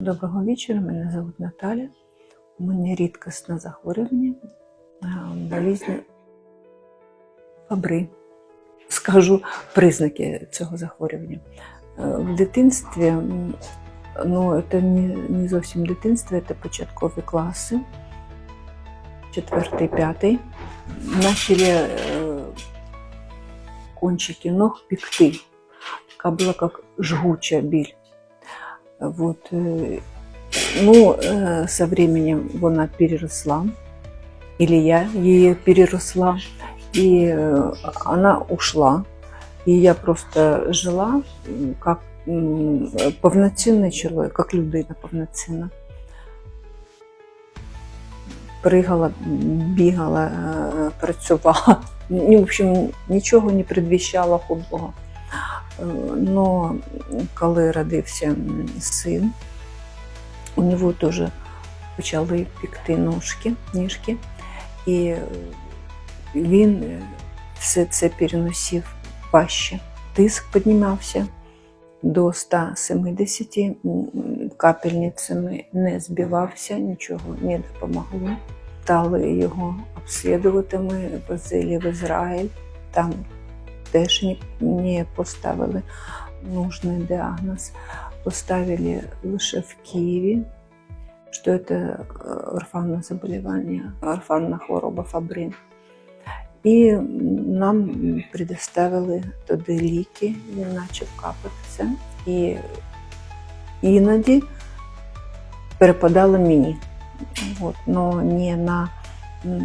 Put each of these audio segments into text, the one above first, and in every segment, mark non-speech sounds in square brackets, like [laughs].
Доброго вечора, мене звуть Наталя. У мене рідкісне захворювання, а, болезнь Фабри. Скажу признаки цього захворювання. Е, В дитинстві, ну це не, зовсім дитинство, це початкові класи, четвертий, п'ятий. Начали е, кончики ног пекти. Така була як жгуча біль. Вот. э, Ну, э, со временем она переросла, или я ее переросла, и э, она ушла. И я просто жила м, как м, повноцінний чоловік, як людина повноцінна. Пригала, бігала, е, працювала. [laughs] Ну, в общем, нічого не предвіщало худого. Но коли родився син, у нього теж почали пікти ножки, ніжки, і е, він е, все це переносив важче. Тиск піднімався до 170 м, капельницями, не збивався, нічого не допомогло. Стали його обслідувати, ми возили в Ізраїль, там теж не, поставили нужний діагноз. Поставили лише в Києві, що це е, орфанне заболівання, орфанна хвороба Фабрин. І нам предоставили туди ліки, він почав капатися. І іноді перепадало мені. От, но не на, е,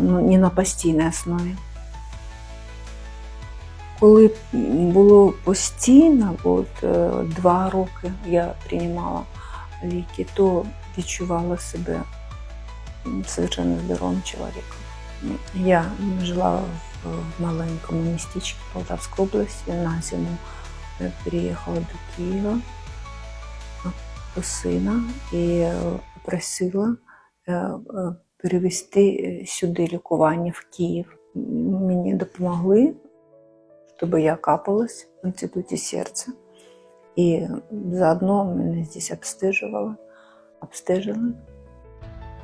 ну, не на постійній основі. Коли було постійно, от е, два роки я приймала ліки, то відчувала себе совершенно здоровим чоловіком. Я жила в маленькому містечку Полтавської області. На зиму переїхала до Києва е, до сина і е, попросила перевести е, сюди лікування в Київ. Мені допомогли чтобы я капалась в институте сердца. И заодно меня здесь обстеживала, обстежила.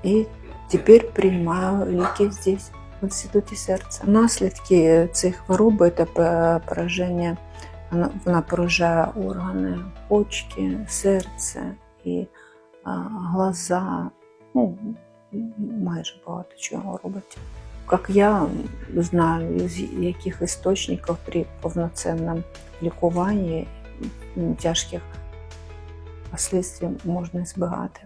И теперь принимаю ліки здесь, в інституті серця. Наслідки цієї хвороби це пораження, вона, поражає органи почки, серце і глаза. Ну, майже багато чого робить. Как я знаю, из яких источников при повноценном лікуванні тяжких последствий можна збігати.